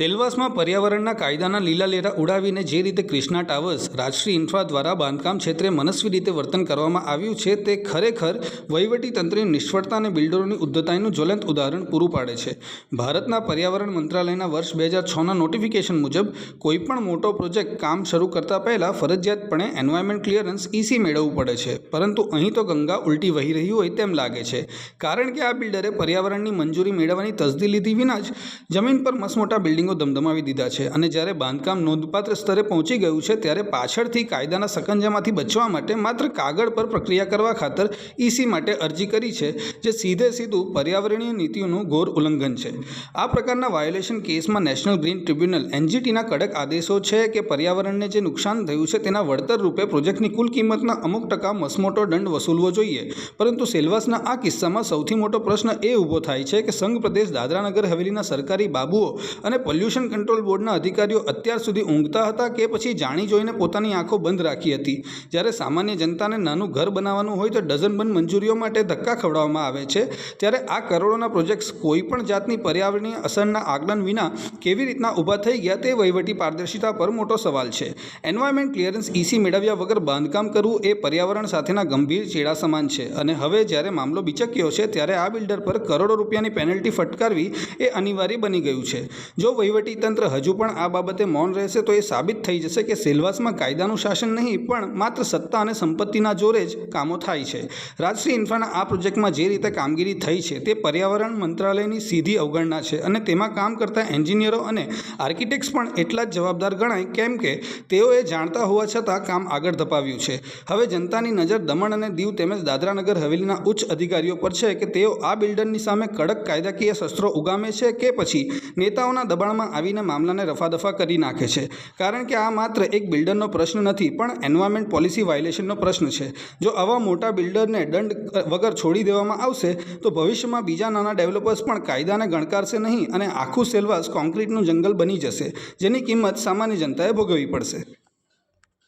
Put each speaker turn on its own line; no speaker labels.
સેલવાસમાં પર્યાવરણના કાયદાના લીલા લેરા ઉડાવીને જે રીતે ક્રિષ્ના ટાવર્સ રાજશ્રી ઇન્ફ્રા દ્વારા બાંધકામ ક્ષેત્રે મનસ્વી રીતે વર્તન કરવામાં આવ્યું છે, તે ખરેખર વહીવટી તંત્રની નિષ્ફળતા અને બિલ્ડરોની ઉદ્ધતાઈનું જ્વલંત ઉદાહરણ પૂરું પાડે છે. ભારતના પર્યાવરણ મંત્રાલયના વર્ષ બે હજાર છના નોટિફિકેશન મુજબ, કોઈપણ મોટો પ્રોજેક્ટ કામ શરૂ કરતા પહેલાં ફરજિયાતપણે એન્વાયરમેન્ટ ક્લિયરન્સ ઈસી મેળવવું પડે છે, પરંતુ અહીં તો ગંગા ઉલટી વહી રહી હોય તેમ લાગે છે. કારણ કે આ બિલ્ડરે પર્યાવરણની મંજૂરી મેળવવાની તસદી લીધી વિના જ જમીન પર મસમોટા બિલ્ડિંગો ધમધમાવી દીધા છે અને જ્યારે બાંધકામ નોંધપાત્ર સ્તરે પહોંચી ગયું છે ત્યારે પાછળથી કાયદાના સકંજામાંથી બચવા માટે માત્ર કાગળ પર પ્રક્રિયા કરવા ખાતર ઈસી માટે અરજી કરી છે, જે સીધે સીધું પર્યાવરણીય નીતિઓનું ઘોર ઉલ્લંઘન છે. આ પ્રકારના વાયોલેશન કેસમાં નેશનલ ગ્રીન ટ્રિબ્યુનલ એનજીટીના કડક આદેશો છે કે પર્યાવરણને જે નુકસાન થયું છે તેના વળતર રૂપે પ્રોજેક્ટની કુલ કિંમતના અમુક ટકા મસમોટો દંડ વસૂલવો જોઈએ. પરંતુ સેલવાસના આ કિસ્સામાં સૌથી મોટો પ્રશ્ન એ ઊભો થાય છે કે સંઘ પ્રદેશ દાદરાનગર હવેલીના સરકારી બાબુઓ અને પોલ્યુશન કંટ્રોલ બોર્ડના અધિકારીઓ અત્યાર સુધી ઊંઘતા હતા કે પછી જાણી જોઈને પોતાની આંખો બંધ રાખી હતી. જ્યારે સામાન્ય જનતાને નાનું ઘર બનાવવાનું હોય તો ડઝનબંધ મંજૂરીઓ માટે ધક્કા ખવડાવવામાં આવે છે. ત્યારે આ કરોડોના પ્રોજેક્ટ્સ કોઈ પણ જાતની પર્યાવરણીય અસરના આકલન વિના કેવી રીતના ઊભા થઈ ગયા તે વહીવટી પારદર્શિતા પર મોટો સવાલ છે. એન્વાયરમેન્ટ ક્લિયરન્સ ઈસી મેળવ્યા વગર બાંધકામ કરવું એ પર્યાવરણ સાથેના ગંભીર ચેડા સમાન છે. અને હવે જ્યારે મામલો બિચક્યો છે, ત્યારે આ બિલ્ડર પર કરોડો રૂપિયાની પેનલ્ટી ફટકારવી એ અનિવાર્ય બની ગયું છે. જો વહીવટી તંત્ર હજુ પણ આ બાબતે મૌન રહેશે તો એ સાબિત થઈ જશે કે સેલવાસમાં કાયદાનું શાસન નહીં, પણ માત્ર સત્તા અને સંપત્તિના જોરે જ કામો થાય છે. રાજશ્રી ઇન્ફ્રાના આ પ્રોજેક્ટમાં જે રીતે કામગીરી થઈ છે તે પર્યાવરણ મંત્રાલયની સીધી અવગણના છે અને તેમાં કામ કરતા એન્જિનિયરો અને આર્કિટેક્ટ્સ પણ એટલા જ જવાબદાર ગણાય કેમ કે તેઓએ જાણતા હોવા છતાં કામ આગળ ધપાવ્યું છે. હવે જનતાની નજર દમણ અને દીવ તેમજ દાદરાનગર હવેલીના ઉચ્ચ અધિકારીઓ પર છે કે તેઓ આ બિલ્ડરની સામે કડક કાયદાકીય શસ્ત્રો ઉગામે છે કે પછી નેતાઓના દબાણમાં આવીને મામલાને રફાદફા કરી નાખે છે. કારણ કે આ માત્ર એક બિલ્ડરનો પ્રશ્ન નથી, પણ એન્વાયરમેન્ટ પોલિસી વાયોલેશનનો પ્રશ્ન છે. જો આવા મોટા બિલ્ડરને દંડ વગર છોડી દેવામાં આવશે, તો ભવિષ્યમાં બીજા નાના ડેવલપર્સ પણ કાયદાને ગણકારશે નહીં અને આખું સેલવાસ કોન્ક્રીટનું જંગલ બની જશે, જેની કિંમત સામાન્ય જનતાએ ભોગવવી પડશે.